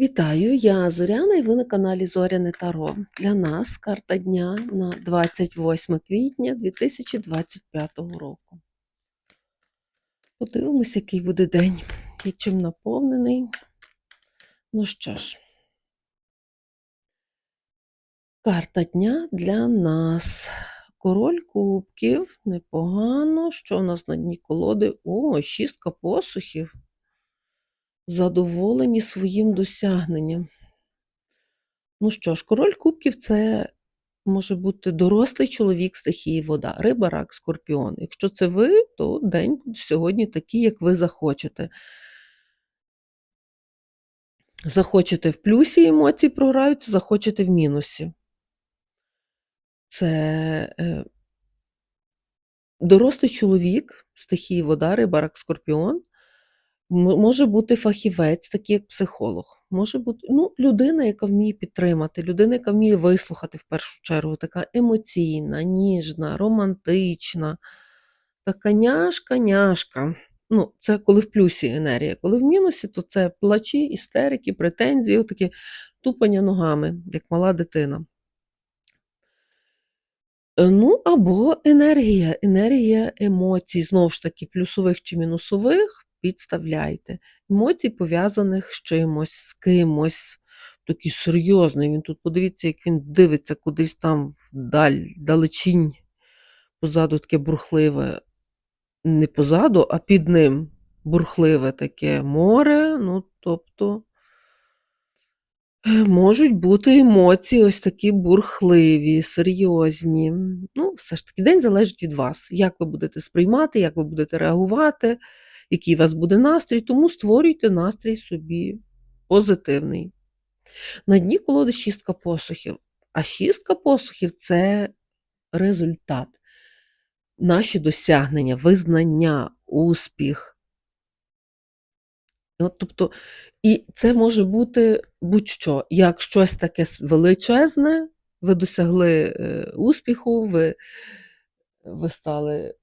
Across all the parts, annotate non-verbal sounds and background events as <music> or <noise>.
Вітаю, я Зоряна і ви на каналі Зоряне Таро. Для нас карта дня на 28 квітня 2025 року. Подивимось, який буде день і чим наповнений. Ну що ж, карта дня для нас. Король кубків, непогано. Що у нас на дні колоди? О, шістка посухів. Задоволені своїм досягненням. Ну що ж, король кубків це може бути дорослий чоловік стихії вода, риба, рак, скорпіон. Якщо це ви, то день сьогодні такий, як ви захочете. Захочете в плюсі емоції програються, захочете в мінусі. Це е, дорослий чоловік стихії вода, риба, рак, скорпіон. Може бути фахівець, такий як психолог. Може бути ну, людина, яка вміє підтримати, людина, яка вміє вислухати в першу чергу, така емоційна, ніжна, романтична, така няшка, няшка. Ну, це коли в плюсі енергія. Коли в мінусі, то це плачі, істерики, претензії, таке тупання ногами, як мала дитина. Е, Ну, або енергія, енергія емоцій, знову ж таки, плюсових чи мінусових, підставляйте. Емоцій, пов'язаних з чимось, з кимось. Такий серйозний. Він тут, подивіться, як він дивиться кудись там вдаль, далечінь, позаду таке бурхливе. Не позаду, а під ним бурхливе таке море. Ну, тобто. Е, Можуть бути емоції ось такі бурхливі, серйозні. Ну, все ж таки, день залежить від вас, як ви будете сприймати, як ви будете реагувати, який у вас буде настрій, тому створюйте настрій собі позитивний. На дні колоди шістка посухів. А шістка посухів це результат, наші досягнення, визнання, успіх. От, тобто, і це може бути будь-що, як щось таке величезне, ви досягли е, успіху, ви, ви стали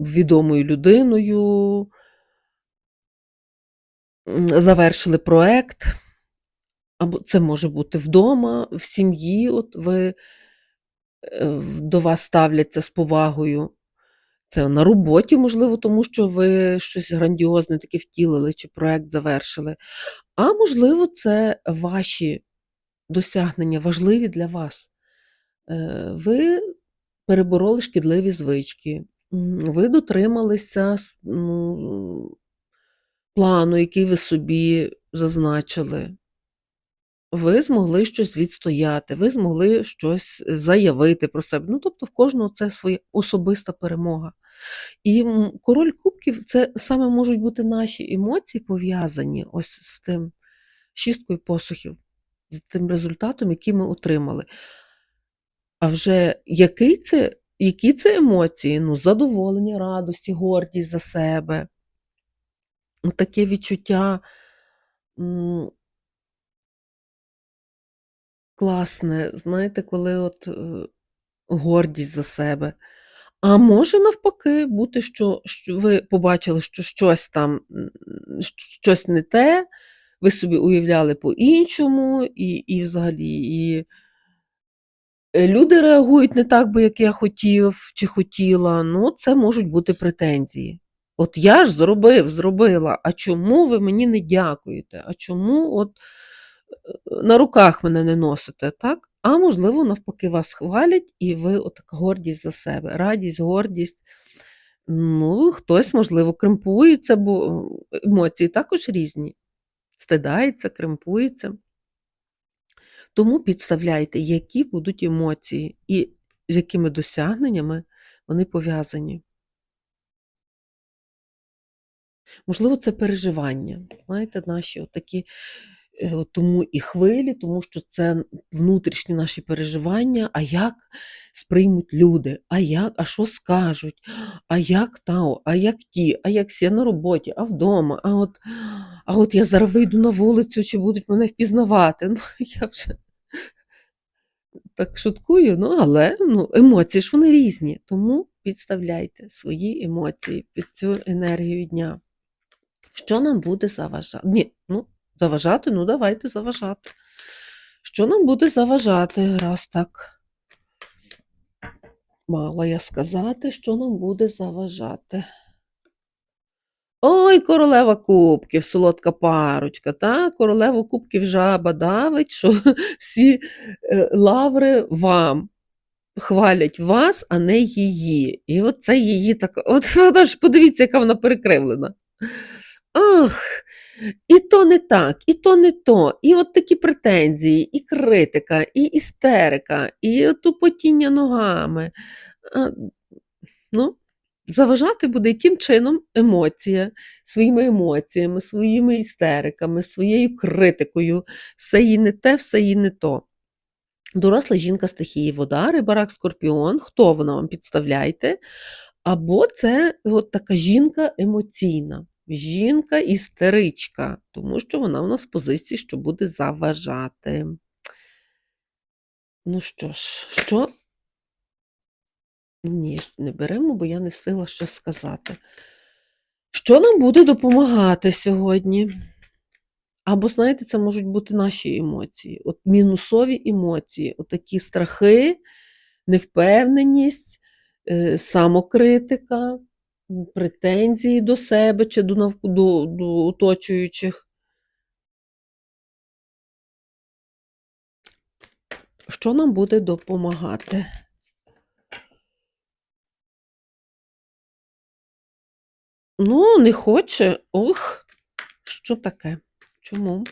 відомою людиною, завершили проект, або це може бути вдома, в сім'ї, от ви е, до вас ставляться з повагою. Це на роботі, можливо, тому що ви щось грандіозне таке втілили чи проект завершили. А можливо, це ваші досягнення важливі для вас. Е, Ви перебороли шкідливі звички, ви дотрималися ну, плану, який ви собі зазначили. Ви змогли щось відстояти, ви змогли щось заявити про себе. Ну, тобто, в кожного це своя особиста перемога. І король кубків це саме можуть бути наші емоції пов'язані ось з тим шісткою посухів, з тим результатом, який ми отримали. А вже який це, які це емоції? Ну, задоволення, радості, гордість за себе. Таке відчуття класне, знаєте, коли от е, гордість за себе. А може навпаки бути, що, що ви побачили, що щось там, щось не те, ви собі уявляли по-іншому, і, і взагалі і е, люди реагують не так, би, як я хотів чи хотіла. Ну, це можуть бути претензії. От я ж зробив, зробила, а чому ви мені не дякуєте? А чому от е, на руках мене не носите, так? А можливо, навпаки, вас хвалять, і ви отака гордість за себе, радість, гордість. Ну, хтось, можливо, кремпується, бо е, емоції також різні. Стидається, кремпується. Тому підставляйте, які будуть емоції і з якими досягненнями вони пов'язані. Можливо, це переживання. Знаєте, наші такі тому і хвилі, тому що це внутрішні наші переживання, а як сприймуть люди, а як, а що скажуть, а як та, а як ті, а як всі? На роботі, а вдома, а от, а от я зараз вийду на вулицю, чи будуть мене впізнавати. <laughs> Ну, я вже так шуткую, ну, але ну, емоції ж вони різні, тому підставляйте свої емоції під цю енергію дня. Що нам буде заважати? Ні, ну, Заважати? Ну, давайте заважати. Що нам буде заважати, раз так мала я сказати, що нам буде заважати? Ой, королева кубків, солодка парочка, та? Королеву кубків жаба давить, що <laughs> всі е, лаври вам. Хвалять вас, а не її. І от це її така. От, <laughs> от ж подивіться, яка вона перекривлена. Ах, і то не так, і то не то. І от такі претензії, і критика, і істерика, і тупотіння ногами. Ну, заважати буде яким чином емоція, своїми емоціями, своїми істериками, своєю критикою. Все їй не те, все їй не то. Доросла жінка стихії вода, рибарак, скорпіон. Хто вона вам підставляйте? Або це от така жінка емоційна, жінка істеричка, тому що вона у нас в позиції, що буде заважати. Ну що ж, що? Ні, не беремо, бо я не встигла щось сказати. Що нам буде допомагати сьогодні? Або, знаєте, це можуть бути наші емоції, от мінусові емоції, от такі страхи, невпевненість, е, самокритика, претензії до себе чи до, навк- до, до оточуючих. Що нам буде допомагати? Ну, не хоче. Ух, що таке? Чому?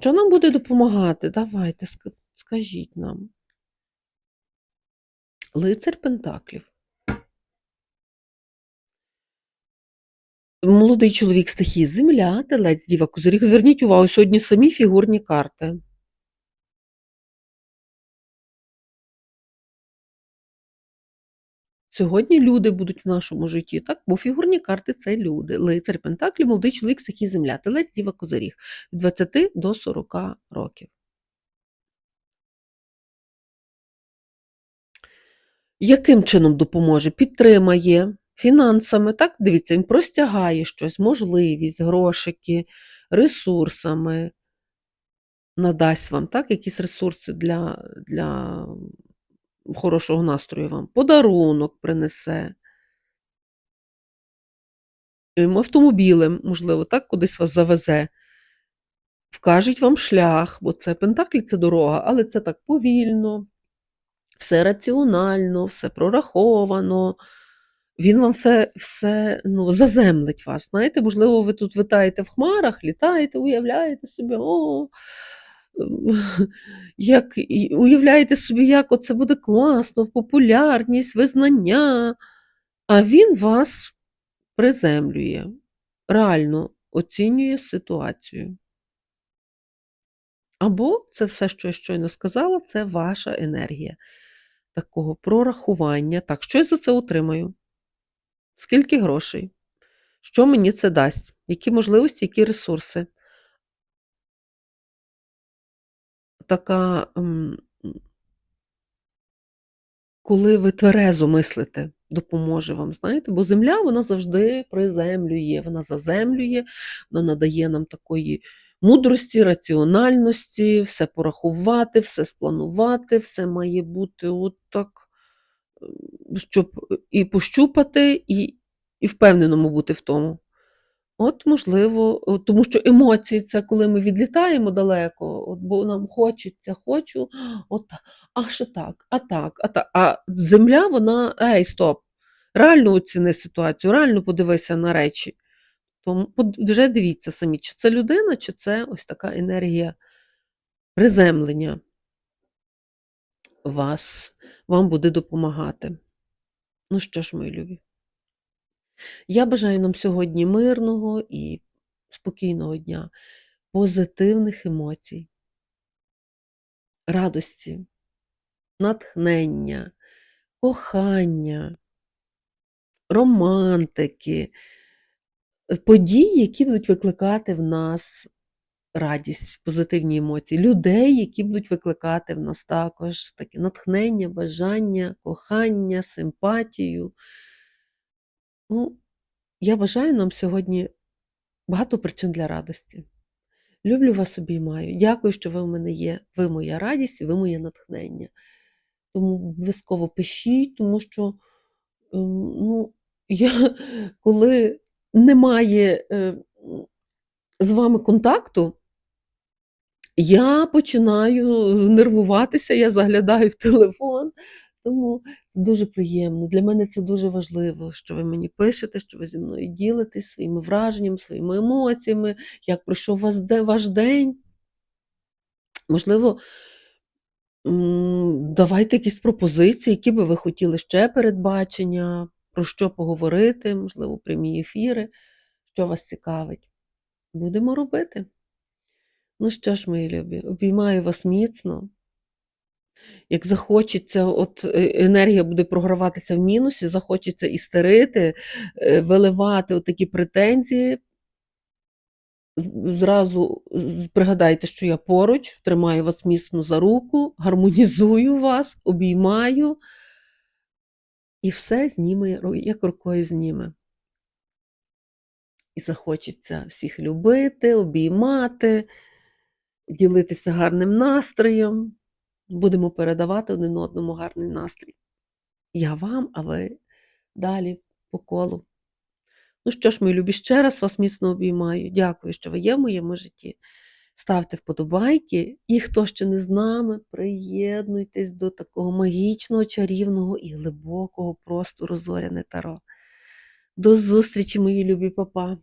Що нам буде допомагати? Давайте, скажіть нам. Лицар Пентаклів. Молодий чоловік стихії Земля, телець, Діва, Козиріг. Зверніть увагу, сьогодні самі фігурні карти. Сьогодні люди будуть в нашому житті, так? Бо фігурні карти це люди. Лицар Пентаклів, молодий чоловік, стихії Земля, телець, Діва, Козиріг. Від 20 до 40 років. Яким чином допоможе? Підтримає фінансами, так? Дивіться, він простягає щось, можливість, грошики, ресурсами, надасть вам, так? Якісь ресурси для, для хорошого настрою вам, подарунок принесе. Ем, Автомобілем, можливо, так, кудись вас завезе. Вкажуть вам шлях, бо це Пентаклі це дорога, але це так повільно, все раціонально, все прораховано. Він вам все, все ну, заземлить вас. Знаєте, можливо, ви тут витаєте в хмарах, літаєте, уявляєте собі, о, <laughs> як, уявляєте собі, як оце буде класно, популярність, визнання. А він вас приземлює, реально оцінює ситуацію. Або це все, що я щойно сказала, це ваша енергія такого прорахування. Так, що я за це отримаю? Скільки грошей? Що мені це дасть? Які можливості, які ресурси? Така, коли ви тверезо мислите, допоможе вам, знаєте, бо земля вона завжди приземлює, вона заземлює, вона надає нам такої мудрості, раціональності, все порахувати, все спланувати, все має бути от так, ем, щоб і пощупати, і, і впевненому бути в тому. От, можливо, тому що емоції це коли ми відлітаємо далеко, от, бо нам хочеться, хочу, <gasps> от, а що так, а так, а так. А земля, вона, ей, стоп, реально оціни ситуацію, реально подивися на речі. Тому вже дивіться самі, чи це людина, чи це ось така енергія приземлення вас, вам буде допомагати. Ну що ж, мої любі. Я бажаю нам сьогодні мирного і спокійного дня, позитивних емоцій, радості, натхнення, кохання, романтики, подій, які будуть викликати в нас радість, позитивні емоції, людей, які будуть викликати в нас також таке натхнення, бажання, кохання, симпатію. Ну, я бажаю нам сьогодні багато причин для радості. Люблю вас, обіймаю. Дякую, що ви в мене є. Ви моя радість, ви моє натхнення. Тому обов'язково пишіть, тому що, ем, ну, я <laughs> коли немає, е, з вами контакту я починаю нервуватися, я заглядаю в телефон, тому це дуже приємно. Для мене це дуже важливо, що ви мені пишете, що ви зі мною ділитесь своїми враженнями, своїми емоціями, як пройшов вас ваш день. Можливо, давайте якісь пропозиції, які би ви хотіли ще передбачення, про що поговорити, можливо, прямі ефіри, що вас цікавить. Будемо робити. Ну що ж, мої любі, обіймаю вас міцно. Як захочеться, от е, енергія буде програватися в мінусі, захочеться істерити, е, виливати отакі претензії. Зразу пригадайте, що я поруч, тримаю вас міцно за руку, гармонізую вас, обіймаю, і все зніме, як рукою зніме. І захочеться всіх любити, обіймати, ділитися гарним настроєм. Будемо передавати один одному гарний настрій. Я вам, а ви далі по колу. Ну що ж, мої любі, ще раз вас міцно обіймаю. Дякую, що ви є в моєму житті. Ставте вподобайки, і хто ще не з нами, приєднуйтесь до такого магічного, чарівного і глибокого простору зоряне таро. До зустрічі, мої любі папа!